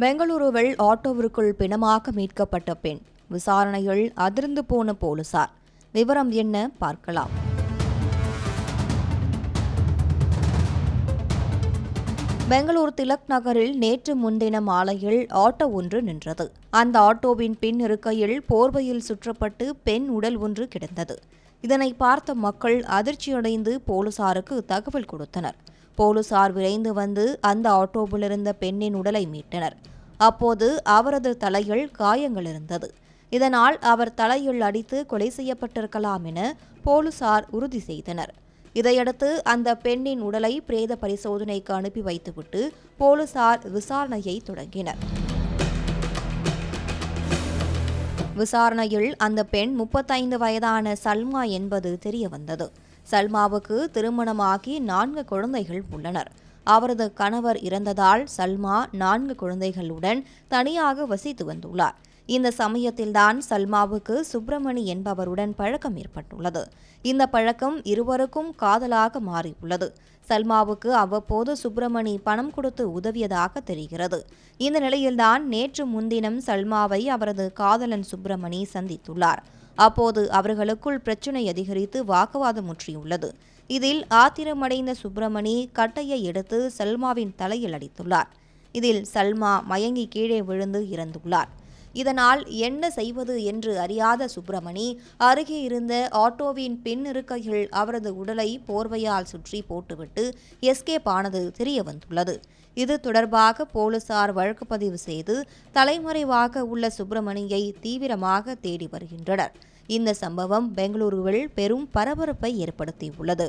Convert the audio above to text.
பெங்களூருவில் ஆட்டோவிற்குள் பிணமாக மீட்கப்பட்ட பெண். விசாரணையில் அதிர்ந்து போன போலீசார். விவரம் என்ன? பார்க்கலாம். பெங்களூர் திலக் நகரில் நேற்று முன்தினம் மாலையில் ஆட்டோ ஒன்று நின்றது. அந்த ஆட்டோவின் பின் இருக்கையில் போர்வையில் சுற்றப்பட்டு பெண் உடல் ஒன்று கிடந்தது. இதனை பார்த்த மக்கள் அதிர்ச்சியடைந்து போலீசாருக்கு தகவல் கொடுத்தனர். போலீசார் விரைந்து வந்து அந்த ஆட்டோவில் இருந்த பெண்ணின் உடலை மீட்டனர். அப்போது அவரது தலையில் காயங்கள் இருந்தது. இதனால் அவர் தலையில் அடித்து கொலை செய்யப்பட்டிருக்கலாம் என போலீசார் உறுதி செய்தனர். இதையடுத்து அந்த பெண்ணின் உடலை பிரேத பரிசோதனைக்கு அனுப்பி வைத்துவிட்டு போலீசார் விசாரணையை தொடங்கினர். விசாரணையில் அந்த பெண் முப்பத்தைந்து வயதான சல்மா என்பது தெரியவந்தது. சல்மாவுக்கு திருமணமாகி நான்கு குழந்தைகள் உள்ளனர். அவரது கணவர் இறந்ததால் சல்மா நான்கு குழந்தைகளுடன் தனியாக வசித்து வந்துள்ளார். இந்த சமயத்தில்தான் சல்மாவுக்கு சுப்பிரமணி என்பவருடன் பழக்கம் ஏற்பட்டுள்ளது. இந்த பழக்கம் இருவருக்கும் காதலாக மாறியுள்ளது. சல்மாவுக்கு அவ்வப்போது சுப்பிரமணி பணம் கொடுத்து உதவியதாக தெரிகிறது. இந்த நிலையில்தான் நேற்று முன்தினம் சல்மாவை அவரது காதலன் சுப்பிரமணி சந்தித்துள்ளார். அப்போது அவர்களுக்குள் பிரச்சினை அதிகரித்து வாக்குவாதம் முற்றியுள்ளது. இதில் ஆத்திரமடைந்த சுப்பிரமணி கட்டையை எடுத்து சல்மாவின் தலையில் அடித்துள்ளார். இதில் சல்மா மயங்கி கீழே விழுந்து இறந்துள்ளார். இதனால் என்ன செய்வது என்று அறியாத சுப்பிரமணி அருகே இருந்த ஆட்டோவின் பின் இருக்கையில் அவரது உடலை போர்வையால் சுற்றி போட்டுவிட்டு எஸ்கேப் ஆனது தெரிய வந்துள்ளது. இது தொடர்பாக போலீசார் வழக்கு பதிவு செய்து தலைமறைவாக உள்ள சுப்பிரமணியை தீவிரமாக தேடி வருகின்றனர். இந்த சம்பவம் பெங்களூருவில் பெரும் பரபரப்பை ஏற்படுத்தியுள்ளது.